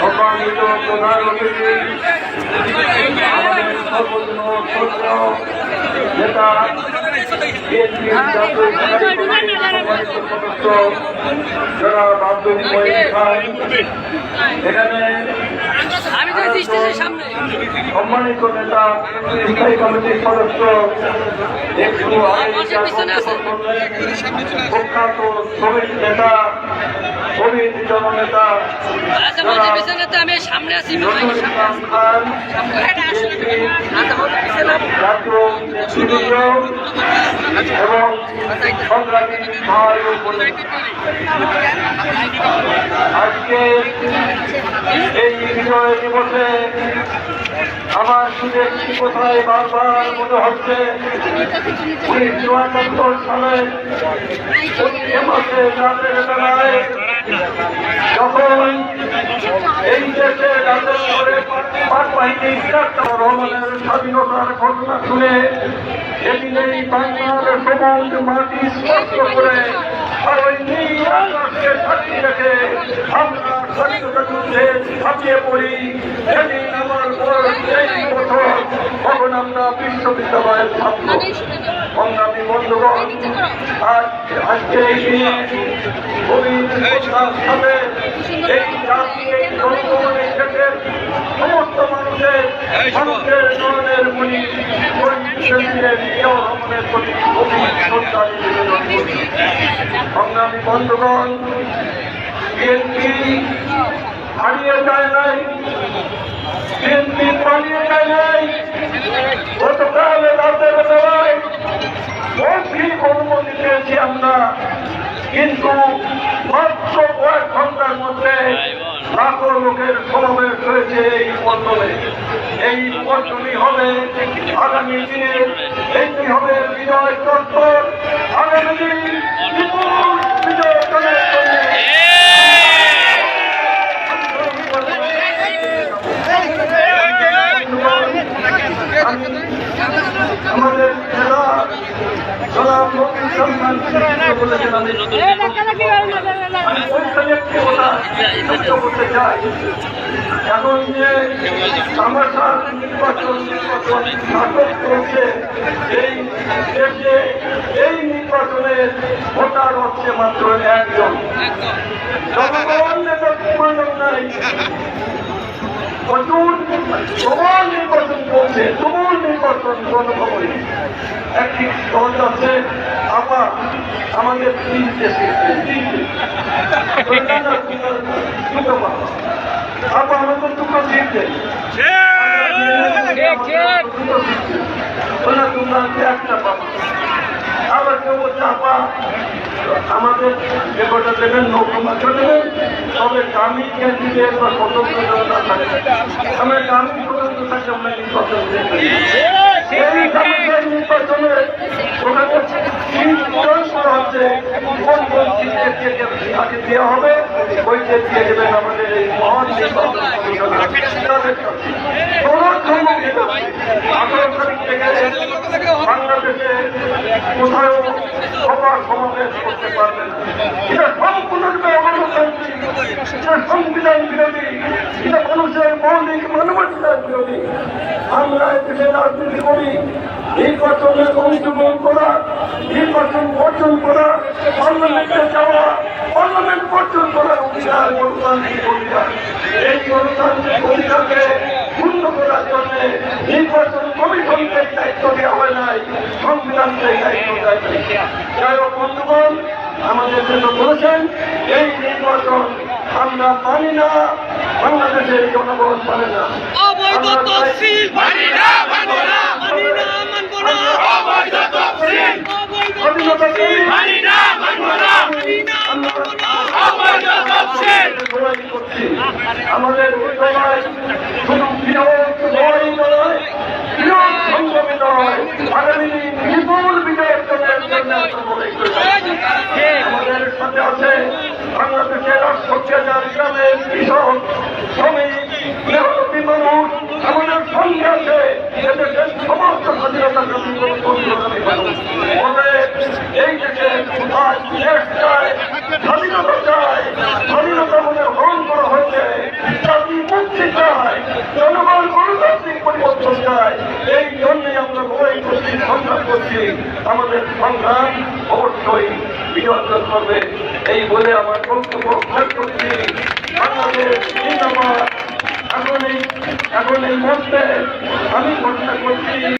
সম্মানিত প্রধান অতিথি নেতা সম্মানিত নেতা স্থায়ী কমিটির সদস্য একটু প্রখ্যাত নেতা আচ্ছা আমি সামনে আছি আচ্ছা এবং সংগ্রামী আজকে এই বিজয় দিবসে আমার শুধু কোথায় বারবার মনে হচ্ছে উনিশ চুয়াত্তর সালে মাসে রাতের বেলায় যখন এই দেশে পাক বাহিনী রহমানের স্বাধীনতার ঘটনা শুনে সেদিন এই বাংলার সবুজ মাটি স্পষ্ট করে সাক্ষী রেখে আমরা স্বাধীনতা যুদ্ধে ঝাঁপিয়ে পড়ি। সেদিন আমার বয়স তেইশ বছর। তখন আমরা বিশ্ববিদ্যালয়ের ছাত্র। সংগ্রামী বন্ধুগণ আজ আজকে এই দিনে সাথে এই জাতি এই জনগণের দেশের সমস্ত মানুষের মানুষের নয়নের মনি রহমানের প্রতি শ্রদ্ধা নিবেদন করি। সংগ্রামী বন্ধুগণ বিএনপি হারিয়ে যায় নাই। বিএনপি পালিয়ে যায় নাই। গতকাল রাতের বেলায় মৌখিক অনুমতি পেয়েছি আমরা। কিন্তু মাত্র কয়েক ঘণ্টার মধ্যে লাখো লোকের সমাবেশ হয়েছে এই পল্টনে। এই পল্টনই হবে আগামী দিনে এইটি হবে বিজয় চত্বর। আগামী দিন বিপুল বিজয় অর্জনের জন্য আমাদের যে তামাশার নির্বাচন নির্বাচন এই এই নির্বাচনের ভোটার হচ্ছে মাত্র একজন জনগণ প্রয়োজন নাই প্রচুর প্রবল নির্বাচন চলছে তুমুল নির্বাচন জনগণে একটি দল আছে আবার আমাদের তিনটে দুটো আবার আমাদের দুটো তোমরা একটা পাবো কেউ বলছে আপা আমাদের কটা দেবেন নৌকমাত্র দেবেন, তবে দামি ক্যান্ডিডেট বা স্বতন্ত্র জনতা থাকবে আমরা দামি স্বতন্ত্র থাকলে আমরা দেখি নির্বাচনে দিয়ে থেকে বাংলাদেশে কোথাও সভা সমাবেশ করি। নির্বাচনে অংশগ্রহণ করা, নির্বাচন বর্জন করা, পার্লামেন্টে যাওয়া, পার্লামেন্ট বর্জন করার অধিকার গণতান্ত্রিক অধিকার। এই গণতান্ত্রিক অধিকারকে নির্বাচন কমিশনকে দায়িত্ব দেওয়া হয় নাই সংবিধানকে দায়িত্ব দেয় যাই হোক বন্ধুগণ আমাদের জন্য বলেছেন এই নির্বাচন আমরা মানি না বাংলাদেশের জনগণ মানে না। অবৈধ তফসিল মানি না মানবো না। মানি না মানবো না। অবৈধ তফসিল। অবৈধ স্বাধীনতা মানি না মানবো না। মানি না মানবো না। অবৈধ তফসিল। আমাদের লড়াই শুধু বিরোধ লড়াই নয় বিরোধ সংগ্রামী নয় আগামী দিন বিপুল বিজয়ের জন্য জন্য আমরা লড়াই করছি। আমাদের সাথে আছে বাংলাদেশের অত্যাচার গ্রামের কৃষক শ্রমিক মেহনতি মানুষ আমাদের সঙ্গে আছে এদেশের সমস্ত স্বাধীনতা তবে এই দেশে আজ দেশ চায় স্বাধীনতা চায় স্বাধীনতা মনে হরণ করা হয়েছে পরিবর্তন চাই এই জন্যই আমরা লড়াই করছি সংগ্রাম করছি, আমাদের সংগ্রাম অবশ্যই বিজয় করবে। এই বলে আমার বক্তব্য শেষ করছি। বাংলাদেশ এখন এই এখন এই মুহূর্তে আমি ঘোষণা করছি